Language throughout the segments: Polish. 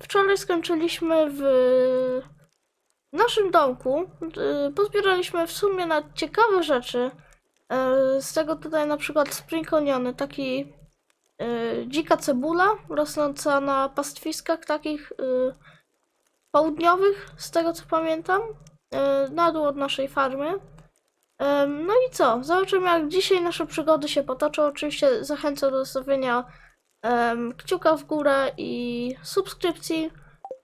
Wczoraj skończyliśmy w naszym domku. Y, Pozbieraliśmy w sumie na ciekawe rzeczy. E, Z tego tutaj na przykład spring oniony, taki y, dzika cebula rosnąca na pastwiskach takich y, południowych, z tego co pamiętam, y, na dół od naszej farmy. No i co? Zobaczymy, jak dzisiaj nasze przygody się potoczą. Oczywiście zachęcam do zostawienia em, kciuka w górę i subskrypcji.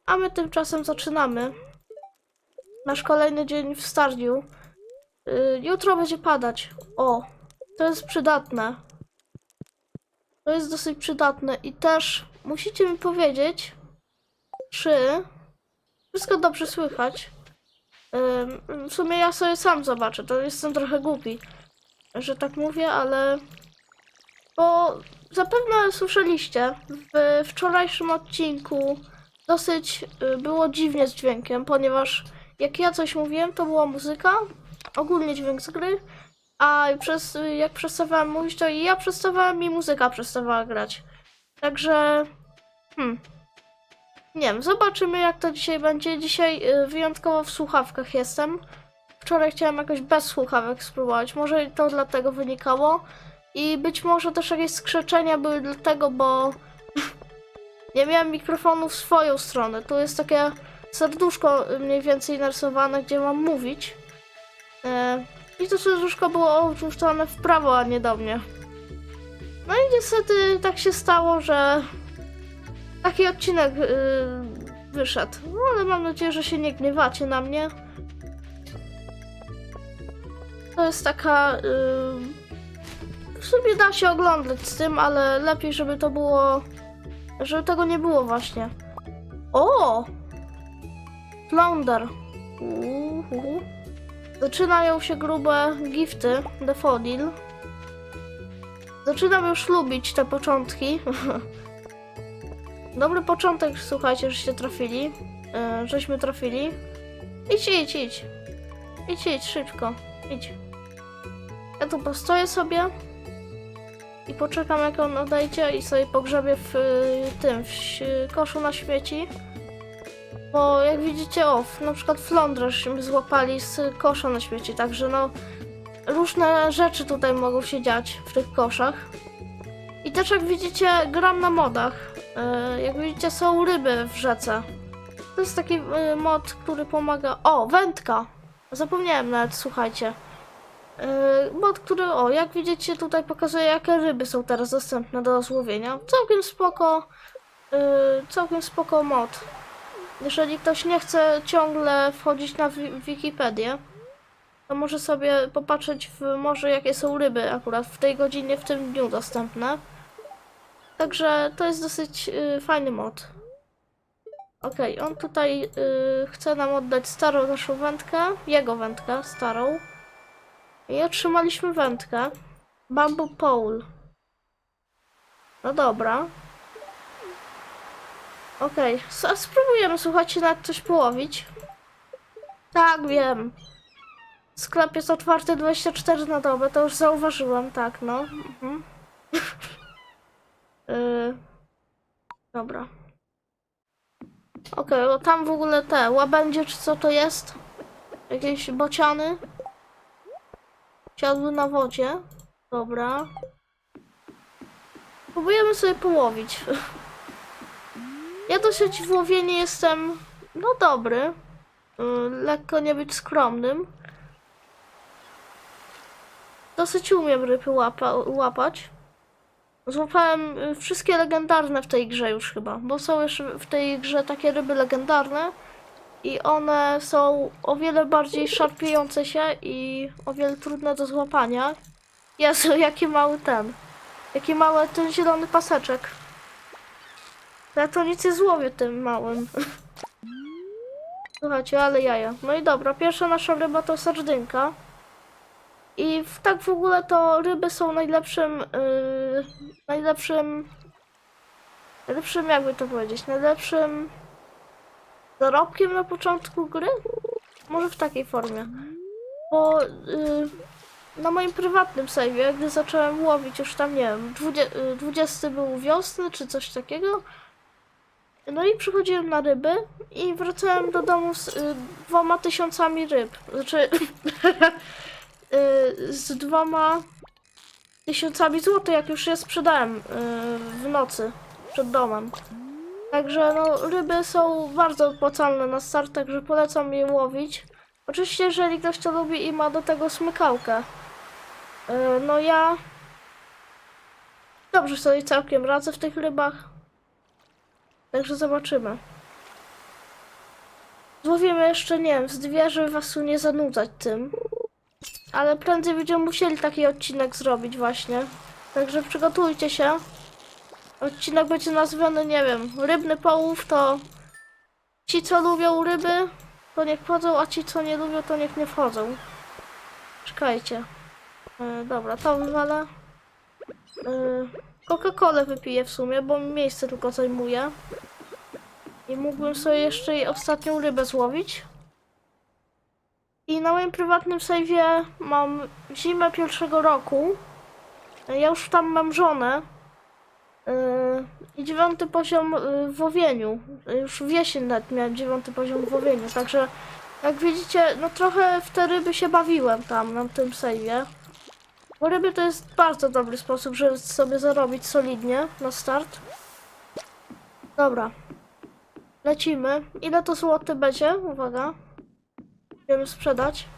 A my tymczasem zaczynamy. Nasz kolejny dzień w Stardew. Y, Jutro będzie padać. O, to jest przydatne. To jest dosyć przydatne i też musicie mi powiedzieć, czy wszystko dobrze słychać. W sumie ja sobie sam zobaczę, to jestem trochę głupi, że tak mówię, ale bo zapewne słyszeliście w wczorajszym odcinku dosyć y, było dziwnie z dźwiękiem, ponieważ jak ja coś mówiłem, to była muzyka, ogólnie dźwięk z gry, a przez, jak przestawałem mówić, to i ja przestawałem i muzyka przestawała grać. Także, hmm, nie wiem, zobaczymy jak to dzisiaj będzie. Dzisiaj y, wyjątkowo w słuchawkach jestem. Wczoraj chciałem jakoś bez słuchawek spróbować. Może to dlatego wynikało. I być może też jakieś skrzeczenia były dlatego, bo nie miałem mikrofonu w swoją stronę. Tu jest takie serduszko mniej więcej narysowane, gdzie mam mówić. E, I to serduszko było odrzucone w prawo, a nie do mnie. No i niestety tak się stało, że taki odcinek yy, wyszedł. No ale mam nadzieję, że się nie gniewacie na mnie. To jest taka. Yy, w sumie da się oglądać z tym, ale lepiej, żeby to było. Żeby tego nie było właśnie. O! Flounder. Uhu. Zaczynają się grube gifty, Defodil. Zaczynam już lubić te początki. Dobry początek, słuchajcie, żeście trafili. E, żeśmy trafili. Idź, idź, idź. Idź, idź, szybko. Idź. Ja tu postoję sobie i poczekam, jak on odejdzie i sobie pogrzebię w y, tym, w koszu na śmieci. Bo jak widzicie, o, na przykład flądrę żeśmy złapali z kosza na śmieci, także no różne rzeczy tutaj mogą się dziać w tych koszach. I też jak widzicie, gram na modach. E, Jak widzicie, są ryby w rzece. To jest taki e, mod, który pomaga. O, wędka! Zapomniałem nawet, słuchajcie. E, Mod, który, o, jak widzicie, tutaj pokazuje, jakie ryby są teraz dostępne do złowienia. Całkiem spoko. e, Całkiem spoko mod. Jeżeli ktoś nie chce ciągle wchodzić na wi- Wikipedię, to może sobie popatrzeć w może jakie są ryby akurat w tej godzinie, w tym dniu dostępne. Także to jest dosyć y, fajny mod. Okej, on tutaj y, chce nam oddać starą naszą wędkę, jego wędkę, starą. I otrzymaliśmy wędkę. Bamboo pole. No dobra. Okej, s- spróbujemy, słuchajcie, nawet coś połowić. Tak, wiem. Sklep jest otwarty 24 na dobę, to już zauważyłem, tak, no. Mhm. Yy, dobra. Okej, o tam w ogóle te łabędzie, czy co to jest? Jakieś bociany? Siadły na wodzie. Dobra. Próbujemy sobie połowić. Ja dosyć w łowieniu jestem, no dobry. Yy, lekko nie być skromnym. Dosyć umiem ryby łapa łapać. Złapałem y, wszystkie legendarne w tej grze już chyba, bo są już w tej grze takie ryby legendarne i one są o wiele bardziej szarpiejące się i o wiele trudne do złapania. Jezu, jaki mały ten. Jaki mały ten zielony paseczek. Ja to nic nie złowię tym małym. Słuchajcie, ale jaja. No i dobra, pierwsza nasza ryba to sardynka. I w, tak w ogóle to ryby są najlepszym, yy, najlepszym, najlepszym jakby to powiedzieć, najlepszym zarobkiem na początku gry? Może w takiej formie. Bo yy, na moim prywatnym save'ie, gdy zacząłem łowić już tam, nie wiem, 20, y, 20 był wiosny czy coś takiego. No i przychodziłem na ryby i wracałem do domu z y, dwoma tysiącami ryb. Znaczy, y, z dwoma tysiącami złotych, jak już je sprzedałem y, w nocy przed domem. Także no, ryby są bardzo opłacalne na start, także polecam je łowić. Oczywiście, jeżeli ktoś to lubi i ma do tego smykałkę. Yy, No ja dobrze sobie całkiem radzę w tych rybach. Także zobaczymy. Złowimy jeszcze, nie wiem, z dwie, żeby was tu nie zanudzać tym. Ale prędzej będziemy musieli taki odcinek zrobić właśnie. Także przygotujcie się. Odcinek będzie nazwany, nie wiem, rybny połów to ci co lubią ryby to niech wchodzą, a ci co nie lubią to niech nie wchodzą. Czekajcie. E, dobra, to wywalę. E, Coca-Colę wypiję w sumie, bo mi miejsce tylko zajmuje. I mógłbym sobie jeszcze ostatnią rybę złowić. I na moim prywatnym save'ie mam zimę pierwszego roku. Ja już tam mam żonę. Yy, I dziewiąty poziom yy, w łowieniu. Już wiesień nawet miałem dziewiąty poziom w łowieniu, także jak widzicie, no trochę w te ryby się bawiłem tam na tym sejwie. Bo ryby to jest bardzo dobry sposób, żeby sobie zarobić solidnie na start. Dobra. Lecimy. Ile to złoty będzie? Uwaga. Chcemy sprzedać.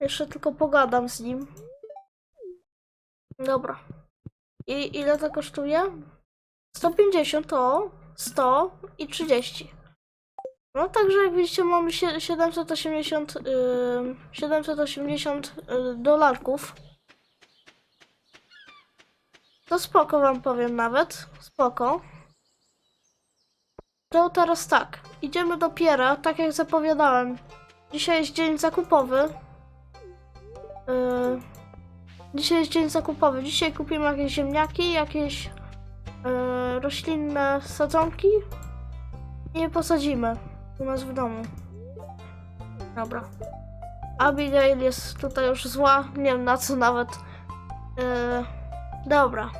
Jeszcze tylko pogadam z nim. Dobra. I ile to kosztuje? 150 to 100 i 30. No także jak widzicie mamy sie- 780 yy, 780 yy, dolarków. To spoko wam powiem nawet. Spoko. To teraz tak. Idziemy do Piera, tak jak zapowiadałem. Dzisiaj jest dzień zakupowy. Yy, Dzisiaj jest dzień zakupowy. Dzisiaj kupimy jakieś ziemniaki, jakieś e, roślinne sadzonki i je posadzimy u nas w domu. Dobra. Abigail jest tutaj już zła, nie wiem na co nawet. E, dobra.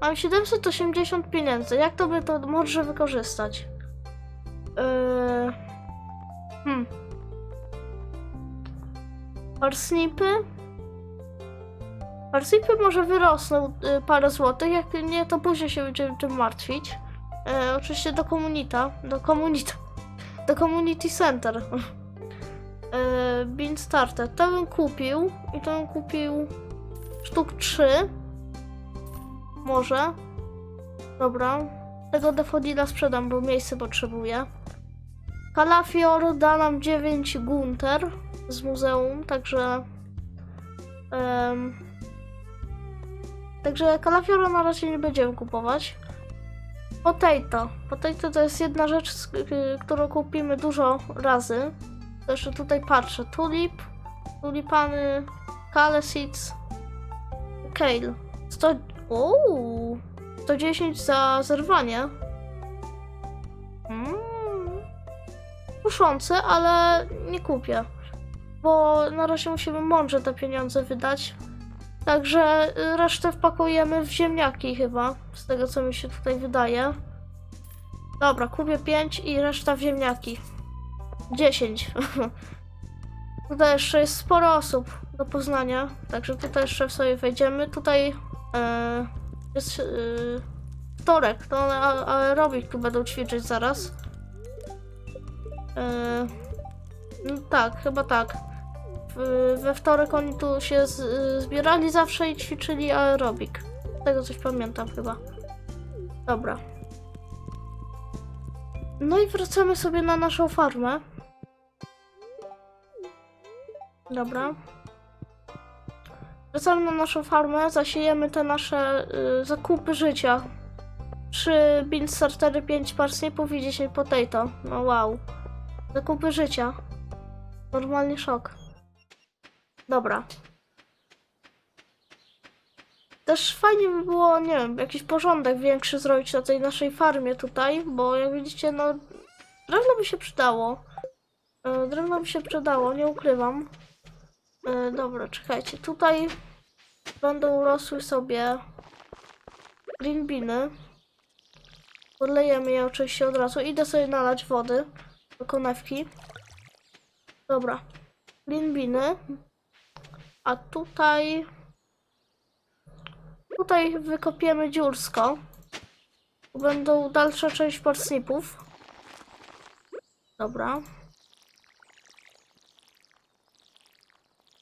Mam 780 pieniędzy. Jak to by to może wykorzystać? E, hmm. Parsnipy? Parsnipy może wyrosną y, parę złotych, jak nie, to później się będziemy tym martwić. E, oczywiście do komunita, do komunita, do community center. e, bean starter, to bym kupił i to bym kupił sztuk 3. Może. Dobra. Tego defodila sprzedam, bo miejsce potrzebuję. Kalafior da nam 9 gunter z muzeum, także... em, Także kalafiora na razie nie będziemy kupować. Potato. Potato to jest jedna rzecz, y, którą kupimy dużo razy. Jeszcze tutaj patrzę. Tulip, tulipany, kale seeds, kale. 100... Uuu, 110 za zerwanie. Mm. Kuszące, ale nie kupię. Bo na razie musimy mądrze te pieniądze wydać. Także y, resztę wpakujemy w ziemniaki chyba, z tego co mi się tutaj wydaje. Dobra, kupię 5 i reszta w ziemniaki. 10. tutaj jeszcze jest sporo osób do poznania, także tutaj jeszcze sobie wejdziemy. Tutaj e, jest e, wtorek, to a- aerobik tu będą ćwiczyć zaraz. E, no tak, chyba tak. We wtorek oni tu się zbierali zawsze i ćwiczyli aerobik. Z tego coś pamiętam chyba. Dobra. No i wracamy sobie na naszą farmę. Dobra. Wracamy na naszą farmę, zasiejemy te nasze y, zakupy życia. 3 bean startery, 5 parsnipów i 10 potato. No wow. Zakupy życia. Normalnie szok. Dobra. Też fajnie by było, nie wiem, jakiś porządek większy zrobić na tej naszej farmie tutaj, bo jak widzicie, no drewno by się przydało. E, Drewno by się przydało, nie ukrywam. E, dobra, czekajcie. Tutaj będą rosły sobie green beany. Podlejemy je oczywiście od razu. Idę sobie nalać wody do konewki. Dobra. Green. A tutaj... Tutaj wykopiemy dziursko. Będą dalsza część parsnipów. Dobra.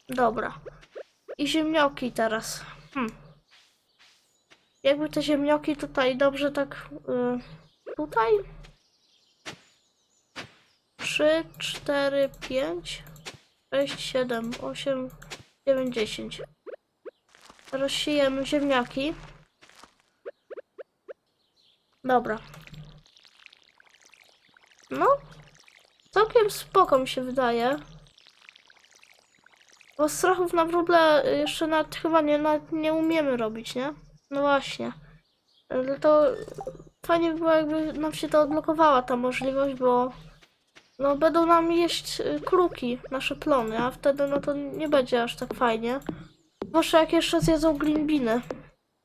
Dobra. I ziemnioki teraz. Hmm. Jakby te ziemnioki tutaj dobrze tak... y, tutaj? 3, 4, 5, 6, 7, 8, 9, 10. Teraz siejemy ziemniaki. Dobra. No. Całkiem spoko mi się wydaje. Bo strachów na wróble jeszcze nawet chyba nie, nawet nie umiemy robić, nie? No właśnie. To fajnie by było, jakby nam się to odblokowała ta możliwość, bo no będą nam jeść y, kruki, nasze plony, a wtedy no to nie będzie aż tak fajnie. Zwłaszcza jak jeszcze zjedzą greenbiny.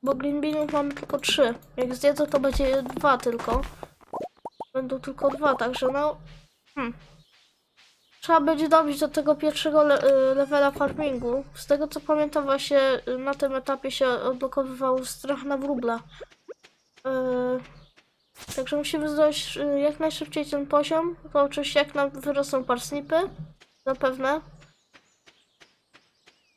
Bo greenbinów mamy tylko trzy. Jak zjedzą to będzie dwa tylko. Będą tylko dwa, także no... Hmm. Trzeba będzie dobić do tego pierwszego le y, levela farmingu. Z tego co pamiętam właśnie y, na tym etapie się odblokowywał strach na wróbla. Yy, także musimy zdobyć y, jak najszybciej ten poziom. To oczywiście jak nam wyrosną parsnipy. Zapewne.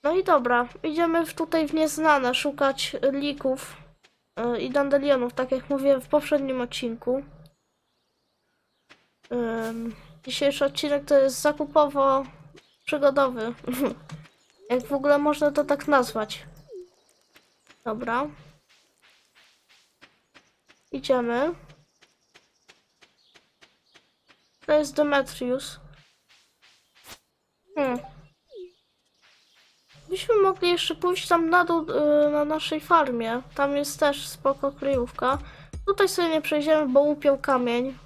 No i dobra, idziemy w tutaj w nieznane szukać lików y, i dandelionów, tak jak mówiłem w poprzednim odcinku. Dzisiejszy odcinek to jest zakupowo przygodowy. Jak w ogóle można to tak nazwać. Dobra. Idziemy. To jest Demetrius. Hmm. Byśmy mogli jeszcze pójść tam na dół y, na naszej farmie. Tam jest też spoko kryjówka. Tutaj sobie nie przejdziemy, bo upiął kamień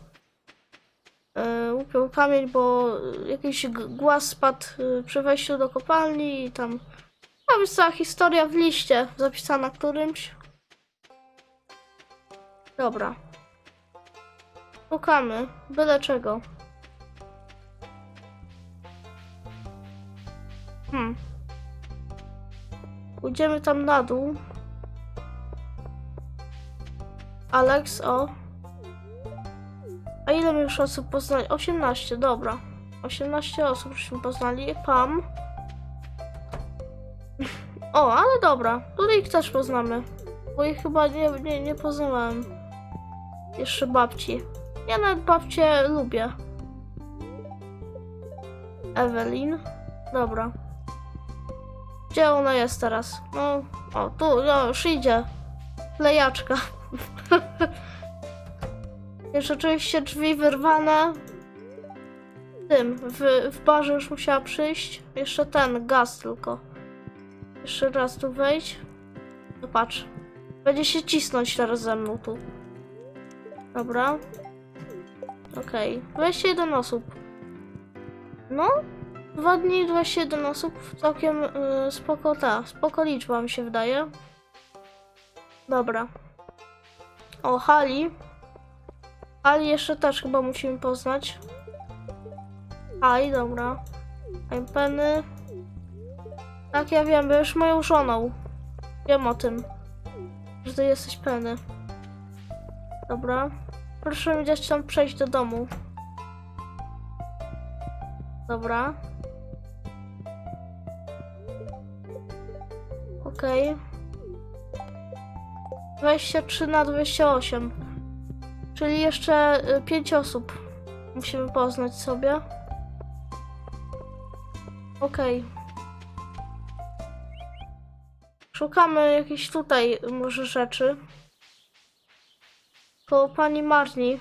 e, upiął kamień, bo jakiś głaz spadł e, przy wejściu do kopalni i tam tam jest cała historia w liście zapisana którymś. Dobra. Szukamy. Byle czego. Hmm. Pójdziemy tam na dół. Alex, o. A ile my już osób poznali? 18, dobra. 18 osób żeśmy poznali. Pam. O, ale dobra. Tutaj ich też poznamy. Bo ich chyba nie, nie, nie poznałem. Jeszcze babci. Ja nawet babcię lubię. Evelyn. Dobra. Gdzie ona jest teraz? No, o, tu, no, już idzie. Lejaczka. Już oczywiście drzwi wyrwane. Tym, w, w barze już musiała przyjść. Jeszcze ten, gaz tylko. Jeszcze raz tu wejść. No patrz. Będzie się cisnąć teraz ze mną tu. Dobra. Okej. 21 osób. No. Dwa dni, 21 osób. Całkiem y, spoko ta. Spoko liczba mi się wydaje. Dobra. O, Hali. Ali jeszcze też chyba musimy poznać. Aj, dobra. Aj, Penny. Tak, ja wiem, już moją żoną. Wiem o tym. Że ty jesteś Penny. Dobra. Proszę mi dać tam przejść do domu. Dobra. Okej. 23 na 28. Czyli jeszcze y, pięć osób musimy poznać sobie. Okej. Szukamy jakiejś tutaj y, może rzeczy. Koło pani Marni.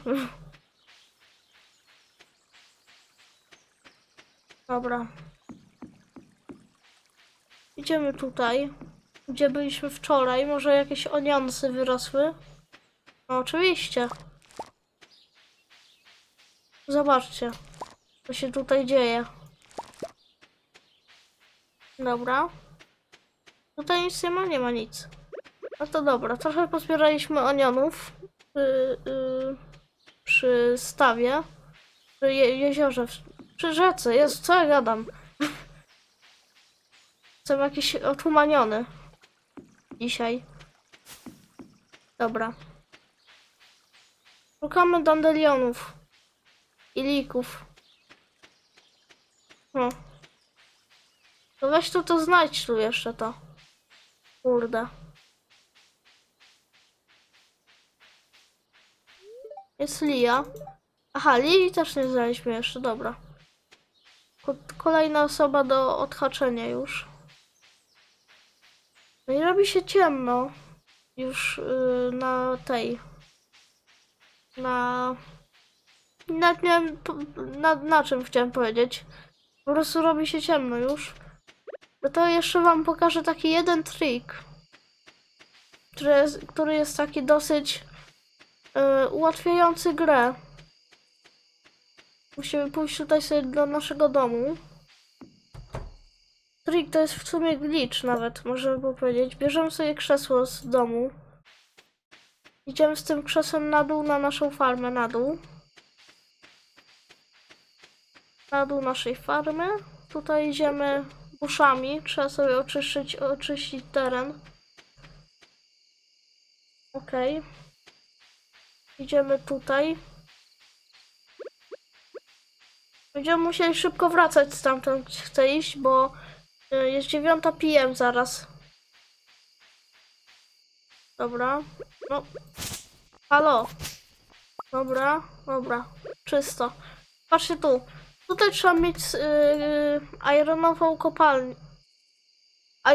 Dobra. Idziemy tutaj, gdzie byliśmy wczoraj. Może jakieś onionsy wyrosły? No oczywiście. Zobaczcie, co się tutaj dzieje. Dobra. Tutaj nic nie ma, nie ma nic. No to dobra, trochę pozbieraliśmy onionów przy, yy, przy stawie, przy je, jeziorze, przy rzece. Jest, co ja gadam? Jestem jakiś otumaniony dzisiaj. Dobra. Szukamy dandelionów i lików. No. To weź tu to znajdź tu jeszcze to. Kurde. Jest Lia. Aha, Lili też nie znaleźliśmy jeszcze, dobra. Ko- Kolejna osoba do odhaczenia już. No i robi się ciemno. Już yy, na tej. Na. Nawet nie wiem na, na czym chciałem powiedzieć. Po prostu robi się ciemno już. No to jeszcze wam pokażę taki jeden trik, który jest, który jest taki dosyć e, ułatwiający grę. Musimy pójść tutaj sobie do naszego domu. Trik to jest w sumie glitch nawet, można by powiedzieć. Bierzemy sobie krzesło z domu. Idziemy z tym krzesłem na dół, na naszą farmę, na dół. Na dół naszej farmy. Tutaj idziemy buszami. Trzeba sobie oczyścić, oczyścić teren. Okej. Idziemy tutaj. Będziemy musieli szybko wracać stamtąd, chcę iść, bo y, jest 9 PM zaraz. Dobra. No. Halo. Dobra, dobra. Czysto. Patrzcie tu. Tutaj trzeba mieć yy, ironową kopalnię.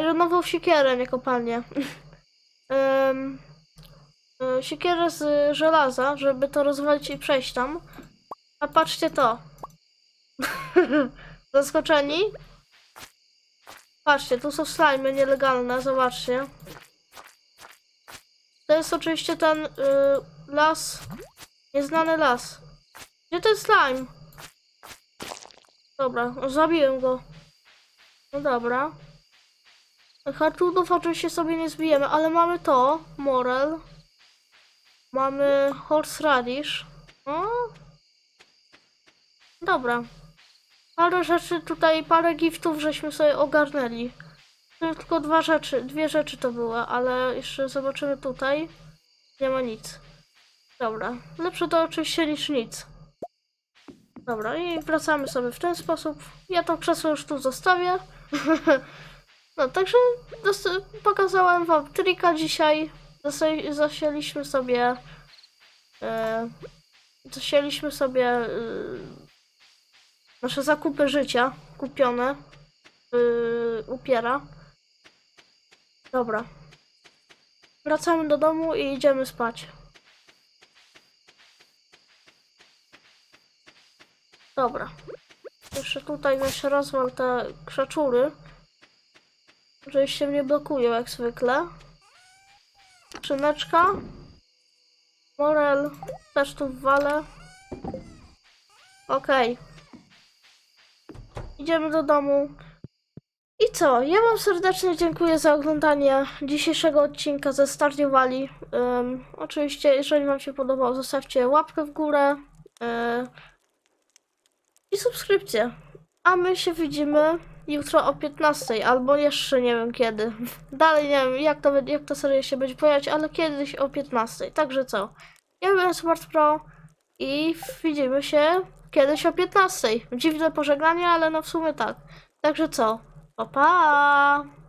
Ironową siekierę, nie kopalnię. Y, siekierę z żelaza, żeby to rozwalić i przejść tam. A patrzcie to. Zaskoczeni? Patrzcie, tu są slimy nielegalne, zobaczcie. To jest oczywiście ten y, las, nieznany las. Gdzie ten slime? Dobra, zabiłem go. No dobra. Hartudów oczywiście sobie nie zbijemy, ale mamy to, Morel. Mamy Horseradish. O. Dobra. Parę rzeczy tutaj, parę giftów żeśmy sobie ogarnęli. Tylko dwa rzeczy, dwie rzeczy to były, ale jeszcze zobaczymy tutaj. Nie ma nic. Dobra. Lepsze to oczywiście niż nic. Dobra, i wracamy sobie w ten sposób. Ja to krzesło już tu zostawię. no, także pokazałem wam trika dzisiaj. Zasialiśmy sobie... E, sobie e, nasze zakupy życia kupione yy, upiera. Dobra. Wracamy do domu i idziemy spać. Dobra. Jeszcze tutaj weź rozwal te krzaczury. Się mnie blokują jak zwykle. Skrzyneczka. Morel też tu wwalę. Okej. Idziemy do domu. I co? Ja wam serdecznie dziękuję za oglądanie dzisiejszego odcinka ze Stardew Valley. Ym, oczywiście, jeżeli wam się podobał, zostawcie łapkę w górę yy, i subskrypcję. A my się widzimy jutro o 15, albo jeszcze nie wiem kiedy. Dalej nie wiem, jak, to, jak ta seria się będzie pojawiać, ale kiedyś o 15. Także co? Ja byłem Smart Pro i widzimy się kiedyś o 15. Dziwne pożegnanie, ale no w sumie tak. Także co? Pa pa!